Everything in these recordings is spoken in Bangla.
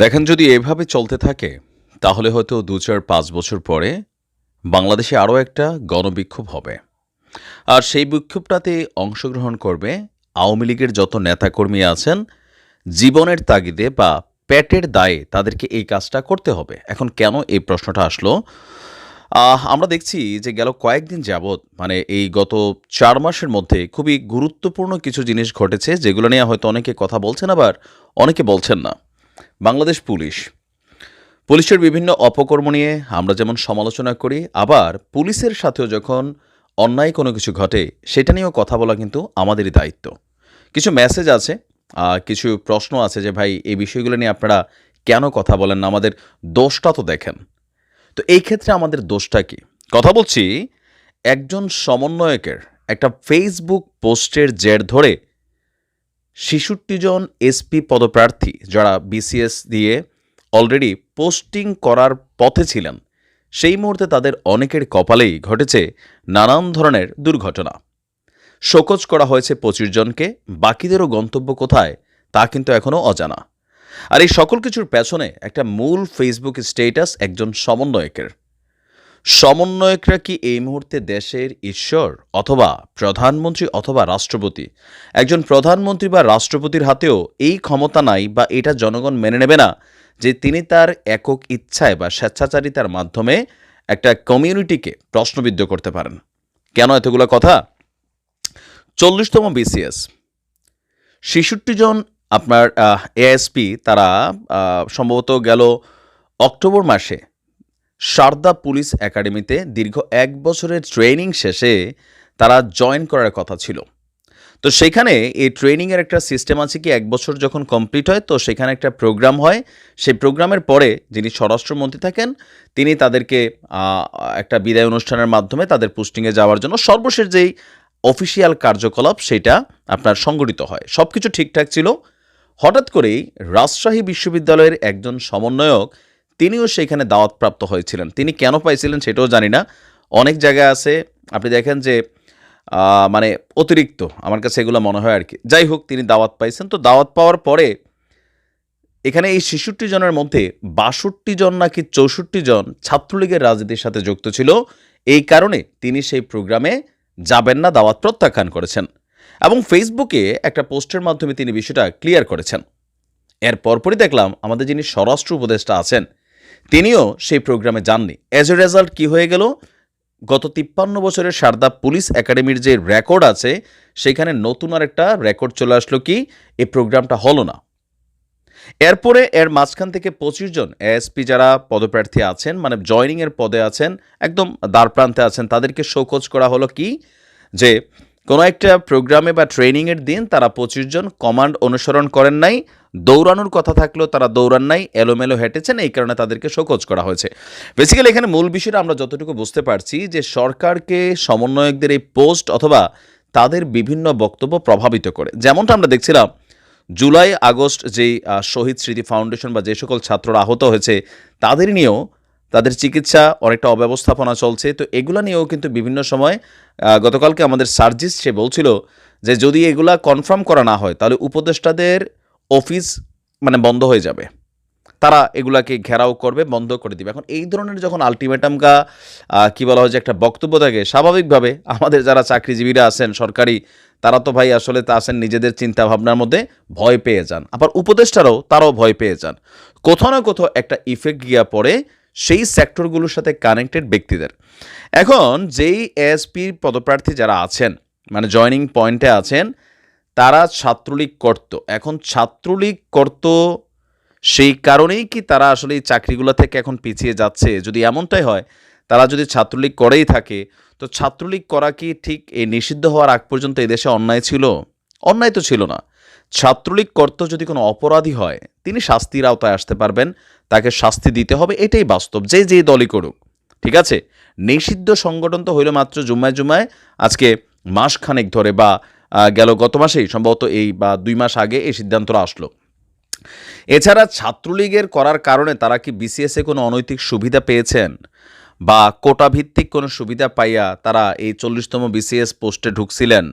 দেখেন, যদি এভাবে চলতে থাকে, তাহলে হয়তো দু চার পাঁচ বছর পরে বাংলাদেশে আরও একটা গণবিক্ষোভ হবে। আর সেই বিক্ষোভটাতে অংশগ্রহণ করবে আওয়ামী লীগের যত নেতাকর্মী আছেন, জীবনের তাগিদে বা পেটের দায়ে তাদেরকে এই কাজটা করতে হবে। এখন কেন এই প্রশ্নটা আসলো? আমরা দেখছি যে গেল কয়েকদিন যাবৎ মানে এই গত চার মাসের মধ্যে খুবই গুরুত্বপূর্ণ কিছু জিনিস ঘটেছে, যেগুলো নিয়ে হয়তো অনেকে কথা বলছেন, আবার অনেকে বলছেন না। বাংলাদেশ পুলিশ। পুলিশের বিভিন্ন অপকর্ম নিয়ে আমরা যেমন সমালোচনা করি, আবার পুলিশের সাথেও যখন অন্যায় কোনো কিছু ঘটে, সেটা নিয়েও কথা বলা কিন্তু আমাদেরই দায়িত্ব। কিছু মেসেজ আছে কিছু প্রশ্ন আছে যে, ভাই, এই বিষয়গুলো নিয়ে আপনারা কেন কথা বলেন না? আমাদের দোষটা তো দেখেন। তো এই ক্ষেত্রে আমাদের দোষটা কি? কথা বলছি, একজন সমন্বয়কের একটা ফেসবুক পোস্টের জের ধরে ছেষট্টি জন এসপি পদপ্রার্থী যারা বিসিএস দিয়ে অলরেডি পোস্টিং করার পথে ছিলেন, সেই মুহূর্তে তাদের অনেকের কপালেই ঘটেছে নানান ধরনের দুর্ঘটনা। শোকজ করা হয়েছে পঁচিশ জনকে, বাকিদেরও গন্তব্য কোথায় তা কিন্তু এখনও অজানা। আর এই সকল কিছুর পেছনে একটা মূল ফেসবুক স্টেটাস একজন সমন্বয়কের। সমন্বয়করা কি এই মুহূর্তে দেশের ঈশ্বর অথবা প্রধানমন্ত্রী অথবা রাষ্ট্রপতি? একজন প্রধানমন্ত্রী বা রাষ্ট্রপতির হাতেও এই ক্ষমতা নাই বা এটা জনগণ মেনে নেবে না যে তিনি তার একক ইচ্ছায় বা স্বেচ্ছাচারিতার মাধ্যমে একটা কমিউনিটিকে প্রশ্নবিদ্ধ করতে পারেন। কেন এতগুলো কথা? চল্লিশতম বিসিএস। ছেষট্টি জন আপনার এএসপি তারা সম্ভবত গেল অক্টোবর মাসে সারদা পুলিশ একাডেমিতে দীর্ঘ এক বছরের ট্রেনিং শেষে তারা জয়েন করার কথা ছিল। তো সেখানে এই ট্রেনিংয়ের একটা সিস্টেম আছে কি, এক বছর যখন কমপ্লিট হয়, তো সেখানে একটা প্রোগ্রাম হয়। সেই প্রোগ্রামের পরে যিনি স্বরাষ্ট্রমন্ত্রী থাকেন, তিনি তাদেরকে একটা বিদায় অনুষ্ঠানের মাধ্যমে তাদের পোস্টিংয়ে যাওয়ার জন্য সর্বশেষ যেই অফিসিয়াল কার্যকলাপ, সেটা আপনার সংগঠিত হয়। সব কিছু ঠিকঠাক ছিল। হঠাৎ করেই রাজশাহী বিশ্ববিদ্যালয়ের একজন সমন্বয়ক তিনিও সেইখানে দাওয়াতপ্রাপ্ত হয়েছিলেন। তিনি কেন পাইছিলেন সেটাও জানি না। অনেক জায়গায় আছে, আপনি দেখেন যে মানে অতিরিক্ত, আমার কাছে এগুলো মনে হয় আর কি যাই হোক, তিনি দাওয়াত পাইছেন। তো দাওয়াত পাওয়ার পরে এখানে এই ছেষট্টি জনের মধ্যে বাষট্টি জন নাকি চৌষট্টি জন ছাত্রলীগের রাজনীতির সাথে যুক্ত ছিল। এই কারণে তিনি সেই প্রোগ্রামে যাবেন না, দাওয়াত প্রত্যাখ্যান করেছেন। এবং ফেসবুকে একটা পোস্টের মাধ্যমে তিনি বিষয়টা ক্লিয়ার করেছেন। এর পরপরই দেখলাম, আমাদের যিনি স্বরাষ্ট্র উপদেষ্টা আছেন তিনিও সেই প্রোগ্রামে যাননি। অ্যাজ এ রেজাল্ট কী হয়ে গেল? গত তিপ্পান্ন বছরের সারদা পুলিশ একাডেমির যে রেকর্ড আছে, সেখানে নতুন আর একটা রেকর্ড চলে আসলো কি? এই প্রোগ্রামটা হলো না। এরপরে এর মাঝখান থেকে পঁচিশ জন এএসপি যারা পদপ্রার্থী আছেন মানে জয়নিংয়ের পদে আছেন, একদম দ্বার প্রান্তে আছেন, তাদেরকে শোকজ করা হলো কি? যে কোনো একটা প্রোগ্রামে বা ট্রেনিংয়ের দিন তারা পঁচিশ জন কমান্ড অনুসরণ করেন নাই, দৌড়ানোর কথা থাকলেও তারা দৌড়ান নাই, এলোমেলো হেঁটেছেন, এই কারণে তাদেরকে শোকজ করা হয়েছে। বেসিক্যালি এখানে মূল বিষয়টা আমরা যতটুকু বুঝতে পারছি যে সরকারকে সমন্বয়কদের এই পোস্ট অথবা তাদের বিভিন্ন বক্তব্য প্রভাবিত করে। যেমনটা আমরা দেখছিলাম, জুলাই আগস্ট যেই শহীদ স্মৃতি ফাউন্ডেশন বা যে সকল ছাত্ররা আহত হয়েছে, তাদের নিয়েও তাদের চিকিৎসা অনেকটা অব্যবস্থাপনা চলছে। তো এগুলা নিয়েও কিন্তু বিভিন্ন সময় গতকালকে আমাদের সার্জিস সে বলছিল যে যদি এগুলা কনফার্ম করা না হয় তাহলে উপদেষ্টাদের অফিস মানে বন্ধ হয়ে যাবে। তারা এগুলাকে ঘেরাও করবে বন্ধ করে দিবে। এখন এই ধরনের যখন আলটিমেটাম গা আহ, কি বলা হয় যে একটা বক্তব্য থাকে স্বাভাবিকভাবে আমাদের যারা চাকরিজীবীরা আছেন সরকারি তারা তো ভাই আসলে তা আসেন নিজেদের চিন্তা ভাবনার মধ্যে ভয় পেয়ে যান। আবার উপদেষ্টারাও তারাও ভয় পেয়ে যান। কোথাও না কোথাও একটা ইফেক্ট গিয়া পড়ে সেই সেক্টরগুলোর সাথে কানেক্টেড ব্যক্তিদের। এখন যেই এএসপি পদপ্রার্থী যারা আছেন মানে জয়নিং পয়েন্টে আছেন, তারা ছাত্রলীগ করত। এখন ছাত্রলীগ করত সেই কারণেই কি তারা আসলে এই চাকরিগুলো থেকে এখন পিছিয়ে যাচ্ছে? যদি এমনটাই হয়, তারা যদি ছাত্রলীগ করেই থাকে, তো ছাত্রলীগ করা কি ঠিক এই নিষিদ্ধ হওয়ার আগ পর্যন্ত এদেশে অন্যায় ছিল? অন্যায় তো ছিল না। ছাত্রলীগ কর্ত যদি কোনো অপরাধী হয়, তিনি শাস্তির আওতায় আসতে পারবেন। তাকে শাস্তি দিতে হবে, এটাই বাস্তব, যে যে দলই করুক, ঠিক আছে? নিষিদ্ধ সংগঠন তো হইল মাত্র জুম্মায় জুম্মায়, আজকে মাস খানেক ধরে বা গেল গত মাসেই, সম্ভবত এই বা দুই মাস আগে এই সিদ্ধান্তটা আসলো। এছাড়া ছাত্রলীগের করার কারণে তারা কি বিসিএসে কোনো অনৈতিক সুবিধা পেয়েছেন? বা কোটা ভিত্তিক কোনো সুবিধা পাইয়া তারা এই চল্লিশতম বিসিএস পোস্টে ঢুকছিলেন?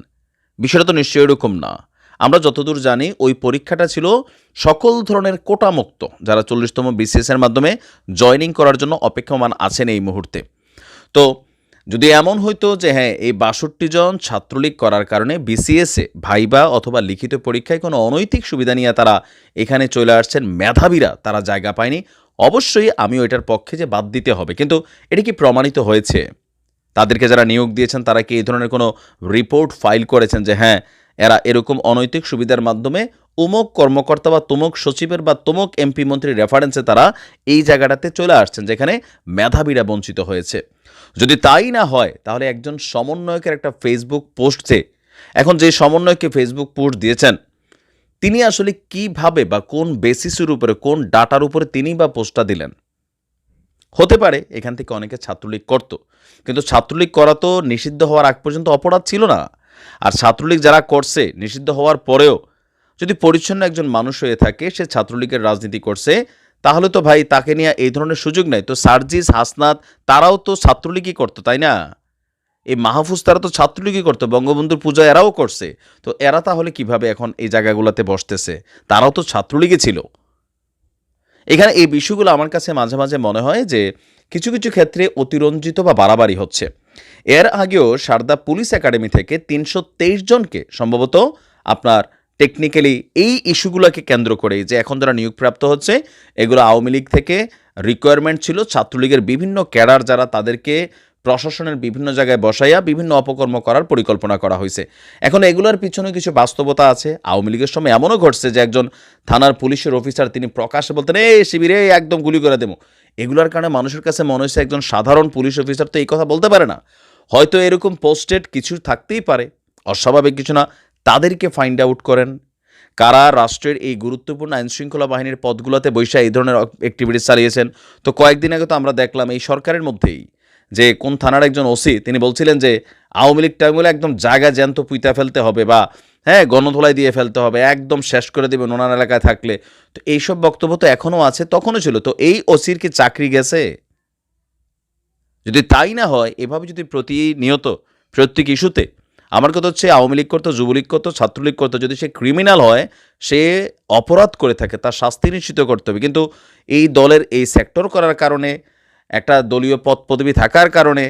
বিষয়টা তো নিশ্চয়ই এরকম না। আমরা যতদূর জানি, ওই পরীক্ষাটা ছিল সকল ধরনের কোটামুক্ত, যারা চল্লিশতম বিসিএস এর মাধ্যমে জয়নিং করার জন্য অপেক্ষমান আছেন এই মুহূর্তে। তো, যদি এমন হইতো যে হ্যাঁ এই বাষট্টি জন ছাত্রলীগ করার কারণে বিসিএসে ভাইবা অথবা লিখিত পরীক্ষায় কোনো অনৈতিক সুবিধা নিয়ে তারা এখানে চলে আসছেন, মেধাবীরা তারা জায়গা পায়নি, অবশ্যই আমিও এটার পক্ষে যে বাদ দিতে হবে। কিন্তু এটা কি প্রমাণিত হয়েছে? তাদেরকে যারা নিয়োগ দিয়েছেন, তারা কি এই ধরনের কোনো রিপোর্ট ফাইল করেছেন যে হ্যাঁ এরা এরকম অনৈতিক সুবিধার মাধ্যমে উমক কর্মকর্তা বা তমুক সচিবের বা তমুক এমপি মন্ত্রীর রেফারেন্সে তারা এই জায়গাটাতে চলে আসছেন, যেখানে মেধাবীরা বঞ্চিত হয়েছে। যদি তাই না হয়, তাহলে একজন সমন্বয়কের একটা ফেসবুক পোস্টে এখন যে সমন্বয়কে ফেসবুক পোস্ট দিয়েছেন, তিনি আসলে কীভাবে বা কোন বেসিসের উপরে, কোন ডাটার উপরে তিনি বা পোস্টটা দিলেন? হতে পারে, এখান থেকে অনেকে ছাত্রলীগ করত, কিন্তু ছাত্রলীগ করা তো নিষিদ্ধ হওয়ার আগ পর্যন্ত অপরাধ ছিল না। আর ছাত্রলীগ যারা করছে, নিষিদ্ধ হওয়ার পরেও যদি পরিচ্ছন্ন একজন মানুষ হয়ে থাকে, সে ছাত্রলীগের রাজনীতি করছে, তাহলে তো ভাই তাকে নিয়ে এই ধরনের সুযোগ নাই। তো সার্জিস, হাসনাত, তারাও তো ছাত্রলীগই করতো, তাই না? এই মাহফুজ, তারা তো ছাত্রলীগই করতো, বঙ্গবন্ধুর পূজা এরাও করছে। তো এরা তাহলে কীভাবে এখন এই জায়গাগুলোতে বসতেছে? তারাও তো ছাত্রলীগই ছিল। এখানে এই বিষয়গুলো আমার কাছে মাঝে মাঝে মনে হয় যে, কিছু কিছু ক্ষেত্রে অতিরঞ্জিত বা বাড়াবাড়ি হচ্ছে। এর আগেও সারদা পুলিশ একাডেমি থেকে তিনশো তেইশ জনকে সম্ভবত আপনার টেকনিক্যালি এই ইস্যুগুলোকে কেন্দ্র করে যে এখন যারা নিয়োগপ্রাপ্ত হচ্ছে, এগুলো আওয়ামী লীগ থেকে রিকোয়ারমেন্ট ছিল, ছাত্রলীগের বিভিন্ন ক্যাডার যারা তাদেরকে প্রশাসনের বিভিন্ন জায়গায় বসাইয়া বিভিন্ন অপকর্ম করার পরিকল্পনা করা হয়েছে। এখন এগুলোর পিছনে কিছু বাস্তবতা আছে। আওয়ামী লীগের সময় এমনও ঘটছে যে একজন থানার পুলিশের অফিসার তিনি প্রকাশ্যে বলতেন, এই শিবিরে একদম গুলি করে দেবো। এগুলোর কারণে মানুষের কাছে মনে হয়েছে একজন সাধারণ পুলিশ অফিসার তো এই কথা বলতে পারে না। হয়তো এরকম পোস্টেড কিছু থাকতেই পারে। অস্বাভাবিক কিছু না। তাদেরকে ফাইন্ড আউট করেন। কারা রাষ্ট্রের এই গুরুত্বপূর্ণ আইনশৃঙ্খলা বাহিনীর পদগুলোতে বৈশা এই ধরনের অ্যাক্টিভিটিস চালিয়েছেন? তো কয়েকদিন আগে তো আমরা দেখলাম এই সরকারের মধ্যেই যে কোন থানার একজন ওসি তিনি বলছিলেন যে আওয়ামী লীগ টাইমগুলো একদম জায়গা জ্যান্ত পুইতা ফেলতে হবে বা হ্যাঁ গণধোলাই দিয়ে ফেলতে হবে, একদম শেষ করে দেবে নোনান এলাকায় থাকলে। তো এইসব বক্তব্য তো এখনও আছে, তখনও ছিল। তো এই ওসির কি চাকরি গেছে? যদি তাই না হয়, এভাবে যদি প্রতিনিয়ত প্রত্যেক ইস্যুতে আমার কথা হচ্ছে আওয়ামী লীগ করতো, যুবলীগ করতো, ছাত্রলীগ করতো, যদি সে ক্রিমিনাল হয়, সে অপরাধ করে থাকে, তার শাস্তি নিশ্চিত করতে হবে। কিন্তু এই দলের এই সেক্টর করার কারণে, একটা দলীয় পদ পদবি থাকার কারণে,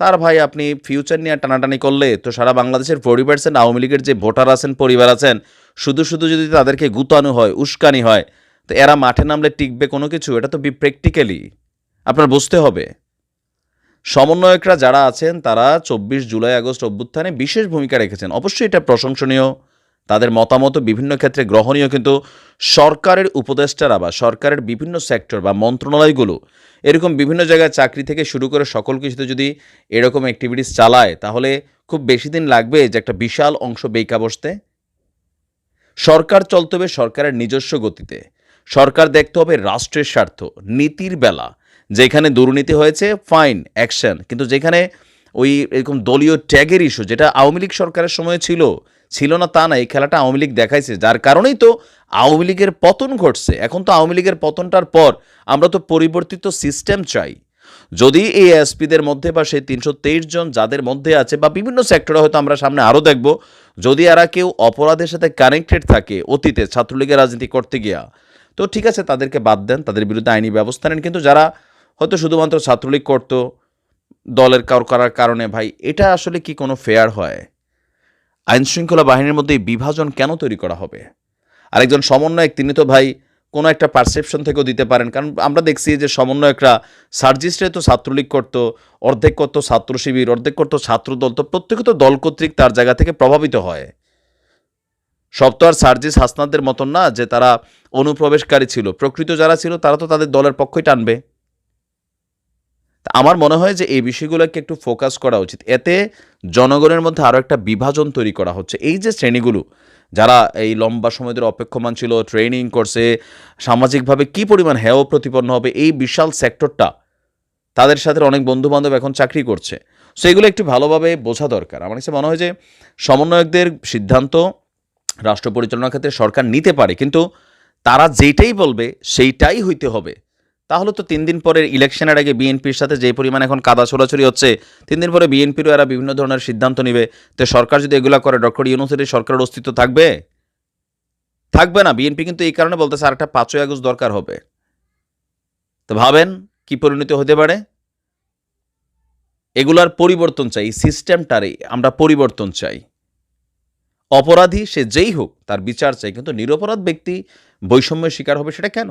তার ভাই আপনি ফিউচার নিয়ে টানাটানি করলে, তো সারা বাংলাদেশের ফোর্টি পার্সেন্ট আওয়ামী লীগের যে ভোটার আছেন, পরিবার আছেন, শুধু শুধু যদি তাদেরকে গুতানো হয়, উস্কানি হয়, তো এরা মাঠে নামলে টিকবে কোনো কিছু? এটা তো বি প্র্যাকটিক্যালি আপনার বুঝতে হবে। সমন্বয়করা যারা আছেন, তারা চব্বিশ জুলাই, আগস্ট অভ্যুত্থানে বিশেষ ভূমিকা রেখেছেন। অবশ্যই এটা প্রশংসনীয়। তাদের মতামত বিভিন্ন ক্ষেত্রে গ্রহণীয়, কিন্তু সরকারের উপদেষ্টারা বা সরকারের বিভিন্ন সেক্টর বা মন্ত্রণালয়গুলো এরকম বিভিন্ন জায়গায় চাকরি থেকে শুরু করে সকল কিছুতে যদি এরকম অ্যাক্টিভিটিস চালায়, তাহলে খুব বেশি দিন লাগবে যে একটা বিশাল অংশ বেইকা বসতে। সরকার চলতে হবে সরকারের নিজস্ব গতিতে। সরকার দেখতে হবে রাষ্ট্রের স্বার্থ, নীতির বেলা। যেখানে দুর্নীতি হয়েছে ফাইন অ্যাকশন কিন্তু যেখানে ওই এরকম দলীয় ট্যাগের ইস্যু যেটা আওয়ামী লীগ সরকারের সময় ছিল ছিল না তা না, এই খেলাটা আওয়ামী লীগ দেখাইছে। যার কারণেই তো আওয়ামী লীগের পতন ঘটছে। এখন তো আওয়ামী লীগের পতনটার পর আমরা তো পরিবর্তিত সিস্টেম চাই। যদি এই এসপিদের মধ্যে বা সেই তিনশো তেইশ জন যাদের মধ্যে আছে, বা বিভিন্ন সেক্টরে হয়তো আমরা সামনে আরও দেখব, যদি এরা কেউ অপরাধের সাথে কানেক্টেড থাকে অতীতে, ছাত্রলীগের রাজনীতি করতে গিয়া, তো ঠিক আছে, তাদেরকে বাদ দেন, তাদের বিরুদ্ধে আইনি ব্যবস্থা নেন। কিন্তু যারা হয়তো শুধুমাত্র ছাত্রলীগ করতো, দলের কার, করার কারণে। ভাই, এটা আসলে কি কোনো ফেয়ার হয়? আইন শৃঙ্খলা বাহিনীর মধ্যে বিভাজন কেন তৈরি করা হবে? আরেকজন সমন্বয়ক, তিনি তো ভাই কোনো একটা পারসেপশন থেকেও দিতে পারেন। কারণ আমরা দেখছি যে সমন্বয়করা সার্জিস্টে তো ছাত্রলীগ করতো, অর্ধেক করতো ছাত্র শিবির, অর্ধেক করতো ছাত্রদল তো প্রত্যেকে তো দল কর্তৃক তার জায়গা থেকে প্রভাবিত হয়। সব তো আর সার্জিস হাসনাদের মতন না যে তারা অনুপ্রবেশকারী ছিল। প্রকৃত যারা ছিল, তারা তো তাদের দলের পক্ষই টানবে। আমার মনে হয় যে এই বিষয়গুলোকে একটু ফোকাস করা উচিত। এতে জনগণের মধ্যে আরও একটা বিভাজন তৈরি করা হচ্ছে। এই যে শ্রেণীগুলো, যারা এই লম্বা সময় ধরে অপেক্ষমান ছিল ট্রেনিং করছে, সামাজিকভাবে কি পরিমাণ হেয় প্রতিপন্ন হবে, এই বিশাল সেক্টরটা তাদের সাথে অনেক বন্ধু বান্ধব এখন চাকরি করছে। সো এগুলো একটু ভালোভাবে বোঝা দরকার। আমার কাছে মনে হয় যে সমন্বয়কদের সিদ্ধান্ত রাষ্ট্র পরিচালনার ক্ষেত্রে সরকার নিতে পারে, কিন্তু তারা যেইটাই বলবে, সেইটাই হইতে হবে। তাহলে তো তিন দিন পরের ইলেকশনের আগে বিএনপির সাথে যে পরিমাণ এখন কাদা ছোড়াছড়ি হচ্ছে, তিন দিন পরে বিএনপিরও এরা বিভিন্ন ধরনের সিদ্ধান্ত নেবে। তো সরকার যদি এগুলো করে, ডক্টর ইউনুসের সরকারের অস্তিত্ব থাকবে? থাকবে না। বিএনপি কিন্তু এই কারণে বলতেছে আরেকটা পাঁচই আগস্ট দরকার হবে। তো ভাবেন কি পরিণতি হতে পারে? এগুলার পরিবর্তন চাই সিস্টেমটারে আমরা পরিবর্তন চাই। অপরাধী সে যেই হোক, তার বিচার চাই, কিন্তু নিরপরাধ ব্যক্তি বৈষম্যের শিকার হবে সেটা কেন?